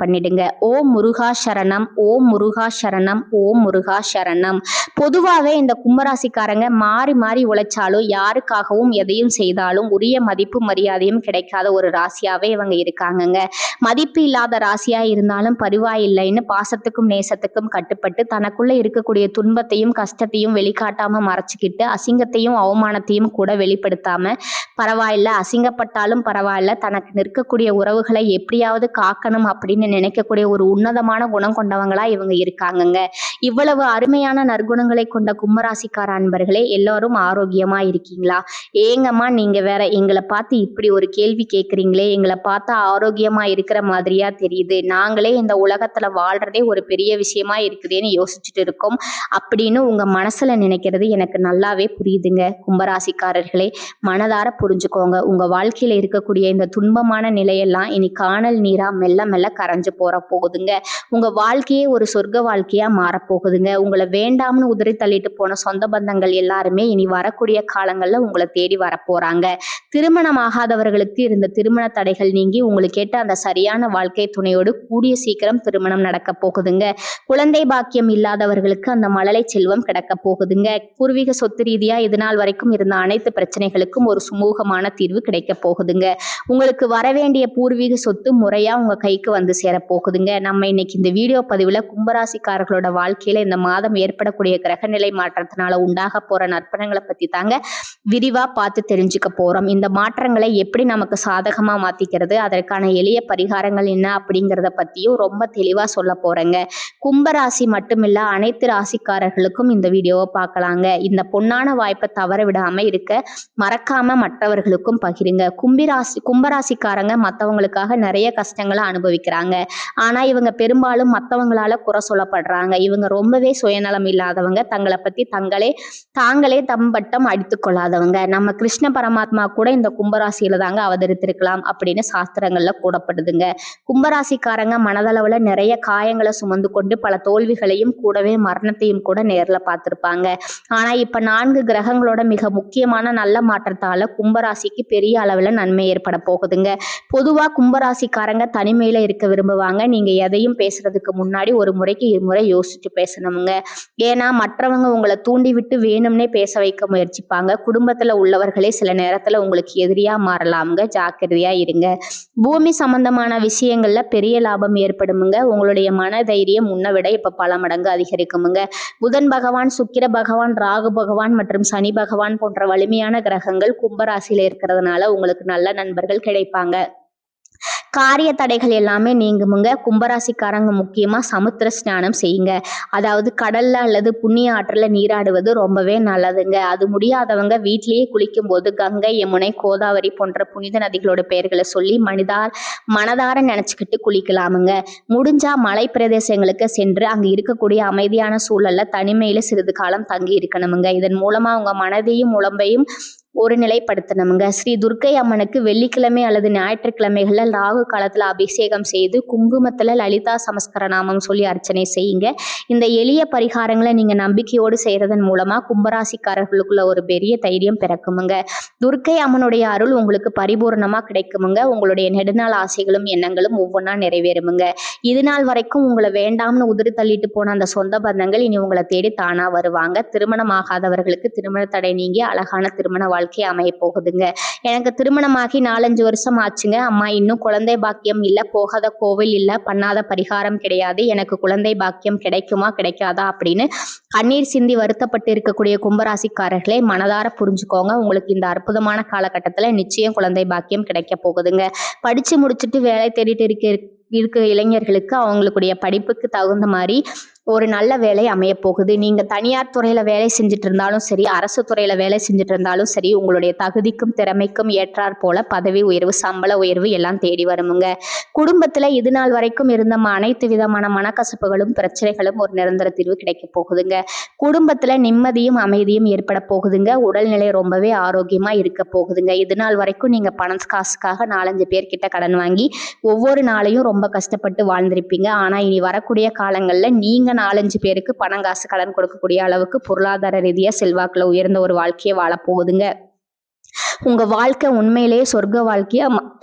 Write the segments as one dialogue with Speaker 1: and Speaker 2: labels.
Speaker 1: பண்ணிடுங்க. ஓம் முருகா சரணம் ஓம் முருகா சரணம் ஓம் முருகா சரணம். பொதுவாகவே இந்த கும்பராசிக்காரங்க மாறி மாறி உழைச்சாலும் யாருக்காகவும் எதையும் செய்தாலும் உரிய மதிப்பு மரியாதையும் கிடைக்காத ஒரு ராசியாவே இவங்க இருக்காங்கங்க. மதிப்பு இல்லாத ராசியா இருந்தாலும் பரிவாயில்லைன்னு பாசத்துக்கும் நேசத்துக்கும் கட்டுப்பட்டு தனக்குள்ள இருக்கக்கூடிய துன்பத்தையும் கஷ்டத்தையும் வெளிக்காட்டாம மறைச்சிக்கிட்டு அசிங்கத்தையும் அவமானத்தையும் கூட வெளிப்படுத்தாம பரவாயில்ல அசிங்கப்பட்டாலும் பரவாயில்ல தனக்கு நிற்கக்கூடிய உறவுகளை எப்படியாவது காக்கணும் அப்படின்னு நினைக்கக்கூடிய ஒரு உன்னதமான குணம் கொண்டவங்களா இவங்க இருக்காங்கங்க. இவ்வளவு அருமையான நற்குணங்களை கொண்ட கும்பராசிக்கார அன்பர்களே எல்லாரும் ஆரோக்கியமா இருக்கீங்களா? ஏங்கம்மா நீங்க வேற எங்களை பார்த்து இப்படி ஒரு கேள்வி கேட்குறீங்களே எங்களை பார்த்தா ஆரோக்கியமா இருக்கிற மாதிரியா தெரியுது. நாங்களே இந்த உலகத்துல வாழ்றதே ஒரு பெரிய விஷயமா இருக்குதேன்னு யோசிச்சுட்டு இருக்கோம். அப்படின்னு உங்க மனசுல நினைக்கிறது எனக்கு நல்லாவே புரியுதுங்க கும்பராசிக்காரர்களே. மனதார புரிஞ்சுக்கோங்க உங்க வாழ்க்கையில இருக்கக்கூடிய இந்த துன்பமான நிலையெல்லாம் இனி காணல் நீரா மெல்ல மெல்ல கரைஞ்சு போற போகுதுங்க. உங்க வாழ்க்கையே ஒரு சொர்க்க வாழ்க்கையா மாறப்போகுதுங்க உங்களை வேண்டாம்னு உதறி தள்ளிட்டு போன சொந்த பந்தங்கள் எல்லாருமே இனி வரக்கூடிய காலங்கள்ல உங்களை தேடி வரப்போறாங்க திருமணம் ஆகாதவர்களுக்கு இருந்த திருமண தடைகள் நீங்கி உங்களுக்கு கேட்ட அந்த சரியான வாழ்க்கை துணையோடு கூடிய சீக்கிரம் திருமணம் நடக்க போகுதுங்க. குழந்தை பாக்கியம் இல்லாதவர்களுக்கு அந்த மழலை செல்வம் கிடக்க போகுதுங்க. பூர்வீக சொத்து ரீதியா இது நாள் வரைக்கும் இருந்த அனைத்து பிரச்சனைகளுக்கும் ஒரு சுமூகமான தீர்வு கிடைக்க போகுதுங்க. உங்களுக்கு வரவேண்டிய பூர்வீக சொத்து முறையா உங்க கைக்கு வந்து சேர போகுதுங்க நம்ம இன்னைக்கு இந்த வீடியோ பதிவுல கும்பராசிக்காரர்களோட வாழ்க்கையில இந்த மாதம் ஏற்படக்கூடிய கிரகநிலை மாற்றத்தினால உண்டாக போற நற்பணங்களை பத்தி தாங்க விரிவா பார்த்து தெரிஞ்சுக்க போறோம். இந்த மாற்றங்களை எப்படி நமக்கு சாதகமா மாத்திக்கிறது அதற்கான எளிய பரிகாரங்கள் என்ன அப்படிங்கிறத பத்தியும் ரொம்ப தெளிவா சொல்ல போறேங்க. கும்பராசி மட்டுமில்ல அனைத்து ராசிக்காரர்களுக்கும் இந்த வீடியோவை பார்க்கலாங்க. இந்த பொன்னான வாய்ப்பை தவற விடாம இருக்க மறக்காம மற்றவர்களுக்கும் பகிருங்க. கும்பிராசி கும்பராசிக்காரங்க மற்றவங்களுக்காக நிறைய கஷ்டங்களை அனுபவிக்கிறாங்க. ஆனா இவங்க பெரும்பாலும் மற்றவங்களால குறை சொல்லப்படுறாங்க. இவங்க ரொம்பவே சுயநலம் இல்லாதவங்க. தங்களை பத்தி தங்களே தாங்களே தம்பட்டம் அடித்துக் கொள்ளாதவங்க. நம்ம கிருஷ்ண பரமாத்மா கூட இந்த கும்பராசியில தாங்க அவதரித்திருக்கலாம் அப்படின்னு சாஸ்திரங்கள்ல கூடப்படுதுங்க கும்பராசிக்காரங்க மனதளவுல நிறைய காயங்களை சுமந்து கொண்டு பல தோல்விகளையும் கூடவே மரணத்தையும் கூட நேர்ல பார்த்திருப்பாங்க. ஆனா இப்ப நான்கு கிரகங்களோட மிக முக்கியமான நல்ல மாற்றத்தால கும்பராசிக்கு பெரிய அளவுல நன்மை ஏற்பட போகுதுங்க. பொதுவா கும்பராசிக்காரங்க தனிமையில இருக்க விரும்புவாங்க. நீங்க எதையும் பேசுறதுக்கு முன்னாடி ஒரு முறைக்கு இருமுறை யோசிச்சு பேசணுங்க ஏன்னா மற்றவங்க உங்களை தூண்டி விட்டு வேணும்னே பேச வைக்க முயற்சிப்பாங்க. குடும்பத்துல உள்ளவர்களே சில நேரத்துல உங்களுக்கு எதிரியா மாறலாமுங்க. ஜாக்கிரதையா இருங்க. பூமி சம்பந்தமான விஷயங்கள்ல பெரிய லாபம் ஏற்படுமுங்க. உங்களுடைய மன தைரியம் முன்ன விட இப்ப பல மடங்கு அதிகரிக்குமுங்க. புதன் பகவான் சுக்கிர பகவான் ராகு பகவான் மற்றும் சனி பகவான் போன்ற வலிமையான கிரகங்கள் கும்பராசியில இருக்கிறதுனால உங்களுக்கு நல்ல நண்பர்கள் கிடைப்பாங்க. காரிய தடைகள் எல்லாமே நீங்குமுங்க. கும்பராசிக்காரங்க முக்கியமாக சமுத்திர ஸ்நானம் செய்யுங்க. அதாவது கடல்ல அல்லது புண்ணிய ஆற்றில் நீராடுவது ரொம்பவே நல்லதுங்க. அது முடியாதவங்க வீட்டிலேயே குளிக்கும் போது கங்கை யமுனை கோதாவரி போன்ற புனித நதிகளோட பெயர்களை சொல்லி மனிதார் மனதார நினைச்சுக்கிட்டு குளிக்கலாமுங்க. முடிஞ்சா மலை பிரதேசங்களுக்கு சென்று அங்கே இருக்கக்கூடிய அமைதியான சூழல்ல தனிமையில சிறிது காலம் தங்கி இருக்கணுமுங்க. இதன் மூலமா உங்க மனதையும் உடம்பையும் ஒரு நிலைப்படுத்தணுங்க ஸ்ரீ துர்க்கை அம்மனுக்கு வெள்ளிக்கிழமை அல்லது ஞாயிற்றுக்கிழமைகளில் ராகு காலத்துல அபிஷேகம் செய்து குங்குமத்துல லலிதா சமஸ்கர நாமம் சொல்லி அர்ச்சனை செய்யுங்க. இந்த எளிய பரிகாரங்களை நீங்கள் நம்பிக்கையோடு செய்கிறதன் மூலமாக கும்பராசிக்காரர்களுக்குள்ள ஒரு பெரிய தைரியம் பிறக்குமுங்க. துர்க்கை அம்மனுடைய அருள் உங்களுக்கு பரிபூர்ணமாக கிடைக்குமுங்க. உங்களுடைய நெடுநாள் ஆசைகளும் எண்ணங்களும் ஒவ்வொன்றா நிறைவேறுமுங்க. இது நாள் வரைக்கும் உங்களை வேண்டாம்னு உதிரி தள்ளிட்டு போன அந்த சொந்த பந்தங்கள் இனி உங்களை தேடி தானா வருவாங்க. திருமணம் ஆகாதவர்களுக்கு திருமண தடை நீங்கி அழகான திருமண வாழ்க்கை அமைய போகுதுங்க. எனக்கு திருமணமாகி நாலஞ்சு வருஷம் ஆச்சுங்க. அம்மா இன்னும் குழந்தை பாக்கியம் இல்லை. போகாத கோவில் இல்லை. பண்ணாத பரிகாரம் கிடையாது. எனக்கு குழந்தை பாக்கியம் கிடைக்குமா கிடைக்காதா அப்படின்னு கண்ணீர் சிந்தி வருத்தப்பட்டு இருக்கக்கூடிய கும்பராசிக்காரர்களே மனதார புரிஞ்சுக்கோங்க. உங்களுக்கு இந்த அற்புதமான காலகட்டத்தில் நிச்சயம் குழந்தை பாக்கியம் கிடைக்க போகுதுங்க. படிச்சு முடிச்சுட்டு வேலை தேடிட்டு இருக்க இருக்க இளைஞர்களுக்கு அவங்களுடைய படிப்புக்கு தகுந்த மாதிரி ஒரு நல்ல வேலை அமைய போகுது. நீங்க தனியார் துறையில வேலை செஞ்சுட்டு இருந்தாலும் சரி அரசு துறையில வேலை செஞ்சுட்டு இருந்தாலும் சரி உங்களுடைய தகுதிக்கும் திறமைக்கும் ஏற்றாற் போல பதவி உயர்வு சம்பள உயர்வு எல்லாம் தேடி வருமுங்க. குடும்பத்துல இது நாள் வரைக்கும் இருந்த ம- அனைத்து விதமான மனக்கசப்புகளும் பிரச்சனைகளும் ஒரு நிரந்தர தீர்வு கிடைக்க போகுதுங்க. குடும்பத்துல நிம்மதியும் அமைதியும் ஏற்பட போகுதுங்க. உடல்நிலை ரொம்பவே ஆரோக்கியமா இருக்க போகுதுங்க. இது நாள் வரைக்கும் நீங்க பணம் காசுக்காக நாலஞ்சு பேர்கிட்ட கடன் வாங்கி ஒவ்வொரு நாளையும் ரொம்ப கஷ்டப்பட்டு வாழ்ந்திருப்பீங்க. ஆனா இனி வரக்கூடிய காலங்கள்ல நீங்க நாலஞ்சு பேருக்கு பணம் காசு கடன் கொடுக்கக்கூடிய அளவுக்கு பொருளாதார ரீதியா செல்வாக்கில் உயர்ந்த ஒரு வாழ்க்கையை வாழப்போகுதுங்க. உங்கள் உங்க வாழ்க்கை உண்மையிலேயே சொர்க்க வாழ்க்கையாக மா-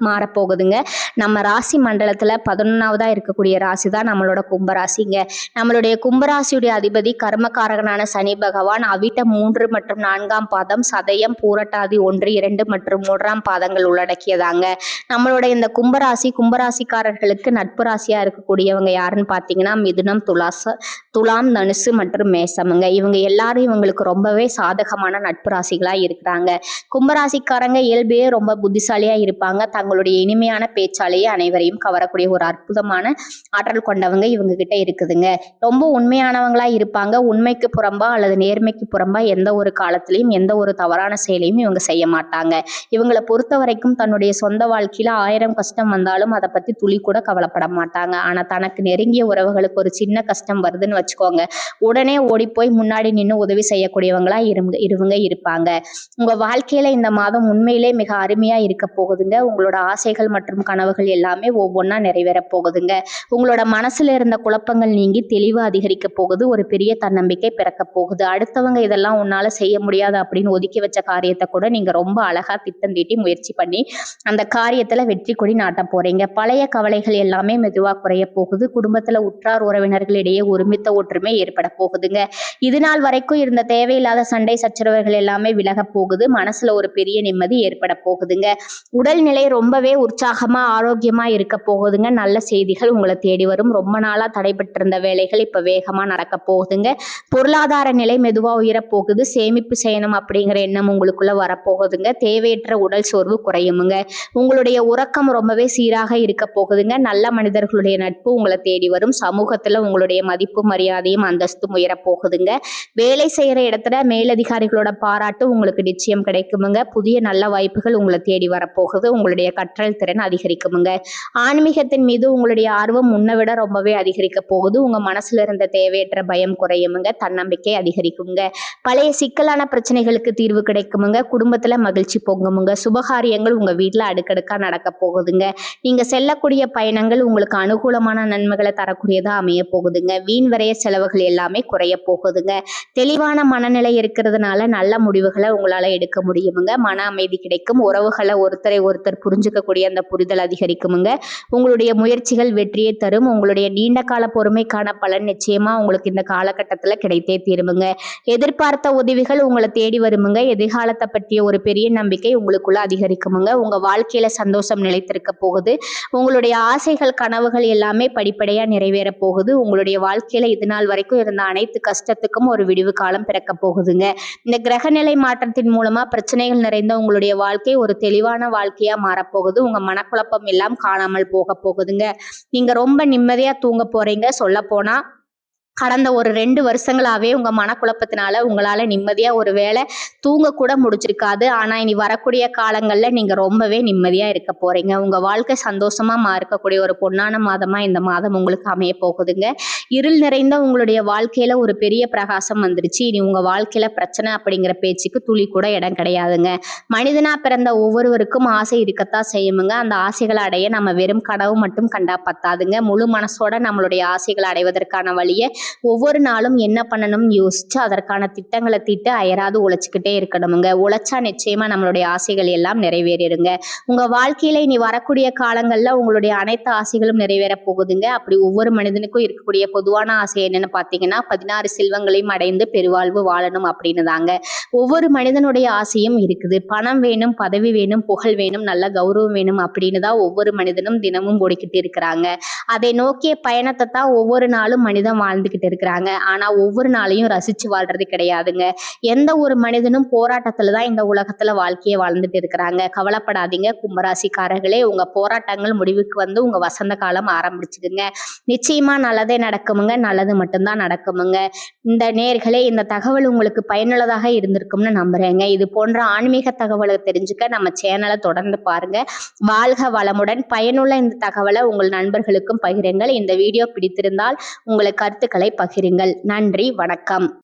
Speaker 1: மாறப்போகுதுங்க. நம்ம ராசி மண்டலத்துல பதினொன்றாவதாக இருக்கக்கூடிய ராசி தான் நம்மளோட கும்பராசிங்க. நம்மளுடைய கும்பராசியுடைய அதிபதி கர்மகாரகனான சனி பகவான் அவிட்ட மூன்று மற்றும் நான்காம் பாதம் சதயம் பூரட்டாதி ஒன்று இரண்டு மற்றும் மூன்றாம் பாதங்கள் உள்ளடக்கியதாங்க. நம்மளோட இந்த கும்பராசி கும்பராசிக்காரர்களுக்கு நட்பு ராசியாக இருக்கக்கூடியவங்க யாருன்னு பார்த்தீங்கன்னா மிதுனம் துலாச துலாம் தனுசு மற்றும் மேசமுங்க. இவங்க எல்லாரும் இவங்களுக்கு ரொம்பவே சாதகமான நட்பு ராசிகளாக இருக்கிறாங்க. கும்பராசிக்காரங்க இயல்பே ரொம்ப புத்திசாலியா இருப்பாங்க. தங்களுடைய இனிமையான பேச்சாலேயே அனைவரையும் கவரக்கூடிய ஒரு அற்புதமான ஆற்றல் கொண்டவங்க இவங்க கிட்ட இருக்குதுங்க. ரொம்ப உண்மையானவங்களா இருப்பாங்க. உண்மைக்கு புறம்பா அல்லது நேர்மைக்கு புறம்பா எந்த ஒரு காலத்திலையும் எந்த ஒரு தவறான செயலையும் இவங்க செய்ய மாட்டாங்க. இவங்களை பொறுத்த வரைக்கும் தன்னுடைய சொந்த வாழ்க்கையில ஆயிரம் கஷ்டம் வந்தாலும் அதை பத்தி துளி கூட கவலைப்பட மாட்டாங்க. ஆனா தனக்கு நெருங்கிய உறவுகளுக்கு ஒரு சின்ன கஷ்டம் வருதுன்னு வச்சுக்கோங்க. உடனே ஓடி போய் முன்னாடி நின்று உதவி செய்யக்கூடியவங்களா இருங்க இருவங்க இருப்பாங்க. உங்க வாழ்க்கையில இந்த மாதம் உண்மையிலே மிக அருமையா இருக்க போகுதுங்க. உங்களோட ஆசைகள் மற்றும் கனவுகள் எல்லாமே ஒவ்வொன்றா நிறைவேற போகுதுங்க. உங்களோட மனசுல இருந்த குழப்பங்கள் நீங்கி தெளிவு அதிகரிக்க போகுது. ஒரு பெரிய தன்னம்பிக்கை பிறக்க போகுது. அடுத்தவங்க இதெல்லாம் உன்னால செய்ய முடியாது அப்படின்னு ஒதுக்கி வச்ச காரியத்தை கூட நீங்க ரொம்ப அழகா திட்டம் தீட்டி முயற்சி பண்ணி அந்த காரியத்துல வெற்றி கொடி நாட்ட போறீங்க. பழைய கவலைகள் எல்லாமே மெதுவாக குறைய போகுது. குடும்பத்துல உற்றார் உறவினர்களிடையே ஒருமித்த ஒற்றுமை ஏற்பட போகுதுங்க. இது நாள் வரைக்கும் இருந்த தேவையில்லாத சண்டை சச்சரவுகள் எல்லாமே விலக போகுது. மனசுல ஒரு பெரிய நிம்மதி ஏற்பட போகுதுங்க. உடல்நிலை ரொம்பவே உற்சாகமா ஆரோக்கியமா இருக்க போகுதுங்க. நல்ல செய்திகள் உங்களை தேடி வரும். ரொம்ப நாளா தடைபட்டிருந்த வேலைகள் இப்ப வேகமா நடக்க போகுதுங்க. பொருளாதார நிலை மெதுவா உயரப் போகுது சேமிப்பு செய்யணும் அப்படிங்கிற எண்ணம் உங்களுக்குள்ள வரப்போகுதுங்க. தேவையற்ற உடல் சோர்வு குறையுமுங்க. உங்களுடைய உறக்கம் ரொம்பவே சீராக இருக்க போகுதுங்க. நல்ல மனிதர்களுடைய நட்பு உங்களை தேடி வரும். சமூகத்துல உங்களுடைய மதிப்பு மரியாதையும் அந்தஸ்தும் உயரப் போகுதுங்க வேலை செய்யற இடத்துல மேலதிகாரிகளோட பாராட்டு உங்களுக்கு நிச்சயம் கிடைக்குமுங்க. புதிய நல்ல வாய்ப்புகள் உங்களை தேடி வரப்போகுது. உங்களுடைய கற்றல் திறன் அதிகரிக்குமுங்க. ஆன்மீகத்தின் மீது உங்களுடைய ஆர்வம் முன்ன விட ரொம்பவே அதிகரிக்க போகுது. உங்க மனசுல இருந்த தேவையற்ற பயம் குறையுமுங்க. தன்னம்பிக்கை அதிகரிக்குங்க பழைய சிக்கலான பிரச்சனைகளுக்கு தீர்வு கிடைக்குமுங்க. குடும்பத்துல மகிழ்ச்சி பொங்குமுங்க. சுபகாரியங்கள் உங்க வீட்டுல அடுக்கடுக்கா நடக்க போகுதுங்க. நீங்க செல்லக்கூடிய பயணங்கள் உங்களுக்கு அனுகூலமான நன்மைகளை தரக்கூடியதா அமைய போகுதுங்க. வீண் விரைய செலவுகள் எல்லாமே குறைய போகுதுங்க. தெளிவான மனநிலை இருக்கிறதுனால நல்ல முடிவுகளை உங்களால எடுக்க அதிகரிக்குமுங்க மன அமைதி கிடைக்கும். உறவுகளை ஒருத்தரை ஒருத்தர் புரிஞ்சுக்கக்கூடிய அந்த புரிதல் அதிகரிக்குமுங்க. உங்களுடைய முயற்சிகள் வெற்றியை தரும். உங்களுடைய நீண்ட கால பொறுமைக்கான பலன் நிச்சயமா உங்களுக்கு இந்த காலகட்டத்துல கிடைத்தே தீருமுங்க. எதிர்பார்த்த உதவிகள் உங்களை தேடி வருமுங்க. எதிர்காலத்தை பற்றிய ஒரு பெரிய நம்பிக்கை உங்களுக்குள்ள அதிகரிக்குமுங்க. உங்க வாழ்க்கையில சந்தோஷம் நிலைத்திருக்க போகுது. உங்களுடைய ஆசைகள் கனவுகள் எல்லாமே படிப்படியா நிறைவேற போகுது. உங்களுடைய வாழ்க்கையில இது நாள் வரைக்கும் இருந்த அனைத்து கஷ்டத்துக்கும் ஒரு விடிவு காலம் பிறக்க போகுதுங்க. இந்த கிரகநிலை மாற்றத்தின் மூலமா பிரச்சனை பிரச்சனைகள் நிறைந்த உங்களுடைய வாழ்க்கை ஒரு தெளிவான வாழ்க்கையா மாறப்போகுது. உங்க மனக்குழப்பம் எல்லாம் காணாமல் போக போகுதுங்க. நீங்க ரொம்ப நிம்மதியா தூங்க போறீங்க. சொல்ல போனா கடந்த ஒரு ரெண்டு வருஷங்களாவே உங்க மனக்குழப்பத்தினால உங்களால நிம்மதியா ஒரு வேளை தூங்க கூட முடிச்சிருக்காது ஆனா இனி வரக்கூடிய காலங்கள்ல நீங்க ரொம்பவே நிம்மதியா இருக்க போறீங்க. உங்க வாழ்க்கை சந்தோஷமா மாறக்கக்கூடிய இருக்கக்கூடிய ஒரு பொன்னான மாதமா இந்த மாதம் உங்களுக்கு அமைய போகுதுங்க. இருள் நிறைந்த உங்களுடைய வாழ்க்கையில ஒரு பெரிய பிரகாசம் வந்துருச்சு. இனி உங்க வாழ்க்கையில பிரச்சனை அப்படிங்கிற பேச்சுக்கு துளி கூட இடம் கிடையாதுங்க. மனிதனா பிறந்த ஒவ்வொருவருக்கும் ஆசை இருக்கத்தான் செய்யுமுங்க. அந்த ஆசைகளை அடைய நம்ம வெறும் கனவு மட்டும் கண்டா பத்தாதுங்க. முழு மனசோட நம்மளுடைய ஆசைகளை அடைவதற்கான வழியை ஒவ்வொரு நாளும் என்ன பண்ணணும்? யோசிச்சு அதற்கான திட்டங்களை தீட்டு அயராது உழைச்சிக்கிட்டே இருக்கணுங்க உழைச்சா நிச்சயமா நம்மளுடைய ஆசைகள் எல்லாம் நிறைவேறிடுங்க. உங்க வாழ்க்கையில இனி வரக்கூடிய காலங்கள்ல உங்களுடைய அனைத்து ஆசைகளும் நிறைவேற போகுதுங்க. அப்படி ஒவ்வொரு மனிதனுக்கும் இருக்கக்கூடிய பொதுவான ஆசை என்னன்னு பாத்தீங்கன்னா பதினாறு செல்வங்களையும் அடைந்து பெருவாழ்வு வாழணும் அப்படின்னு தாங்க. ஒவ்வொரு மனிதனுடைய ஆசையும் இருக்குது. பணம் வேணும் பதவி வேணும் புகழ் வேணும் நல்ல கௌரவம் வேணும் அப்படின்னு தான் ஒவ்வொரு மனிதனும் தினமும் ஓடிக்கிட்டு இருக்கிறாங்க. அதை நோக்கிய பயணத்தை தான் ஒவ்வொரு நாளும் மனிதன் வாழ்ந்து வாழ்ந்துக்கிட்டு இருக்கிறாங்க. ஆனால் ஒவ்வொரு நாளையும் ரசித்து வாழ்றது கிடையாதுங்க. எந்த ஒரு மனிதனும் போராட்டத்தில் தான் இந்த உலகத்தில் வாழ்க்கையை வாழ்ந்துட்டு இருக்கிறாங்க. கவலைப்படாதீங்க கும்பராசிக்காரர்களே. உங்கள் போராட்டங்கள் முடிவுக்கு வந்து உங்கள் வசந்த காலம் ஆரம்பிச்சுக்குங்க. நிச்சயமாக நல்லதே நடக்குமுங்க. நல்லது மட்டும்தான் நடக்குமுங்க. இந்த நேர்களே இந்த தகவல் உங்களுக்கு பயனுள்ளதாக இருந்திருக்கும்னு நம்புகிறேங்க இது போன்ற ஆன்மீக தகவலை தெரிஞ்சுக்க நம்ம சேனலை தொடர்ந்து பாருங்க. வாழ்க வளமுடன் பயனுள்ள இந்த தகவலை உங்கள் நண்பர்களுக்கும் பகிருங்கள். இந்த வீடியோ பிடித்திருந்தால் உங்கள் கருத்துக்களை பகிருங்கள். நன்றி வணக்கம்.